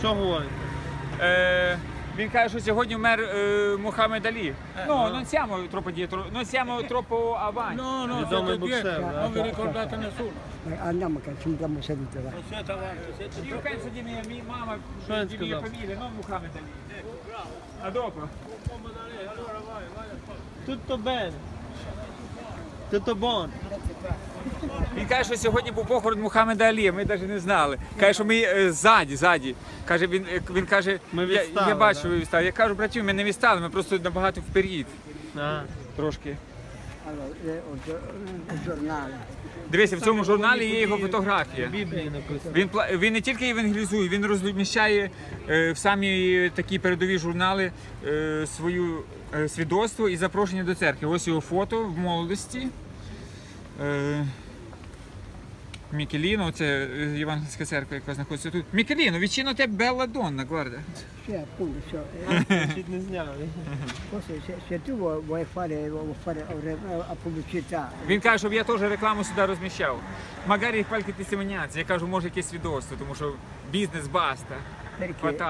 Що говорите? Е, він каже, що сьогодні вмер е, Мухаммед Алі. Ну, non siamo troppo dietro, non siamo troppo avanti. No, no, siete dietro, боксер, да? non vi ricordate nessuno. Eh, Andiamo che ci mettiamo seduti là. Non siete avanti, siete Io penso di mia, mia mamma, Що він di mia сказав? famiglia, non Muhammad Ali. А dopo? Tutto bene. Tutto buono. Він каже, що сьогодні був похорон Мухаммеда Алі, ми навіть не знали. Каже, що ми е, ззаді, ззаді. Каже, він, е, він каже, Ми я, відстали, я бачу, да? ви відстали. Я кажу, братів, ми не відстали, ми просто набагато вперед. А. Трошки. Allora, giornale. Дивися, в цьому журналі є його фотографія. Біблії написано. Він пла- він не тільки евангелізує, він розміщає е, в самі такі передові журнали е, свою е, свідоцтво і запрошення до церкви. Ось його фото в молодості. Е, Мікеліно, це е, Євангельська церква, яка знаходиться тут. Мікеліно, відчино те Белла Донна, guarda. Sì, appunto, cioè, не зняв. forse se, se tu vuoi, vuoi fare, vuoi fare a pubblicità, Він каже, щоб я теж рекламу сюди розміщав. Магарі qualche testimonianza. Я кажу, може якесь відоцтво, тому що бізнес баста. perché Хватає.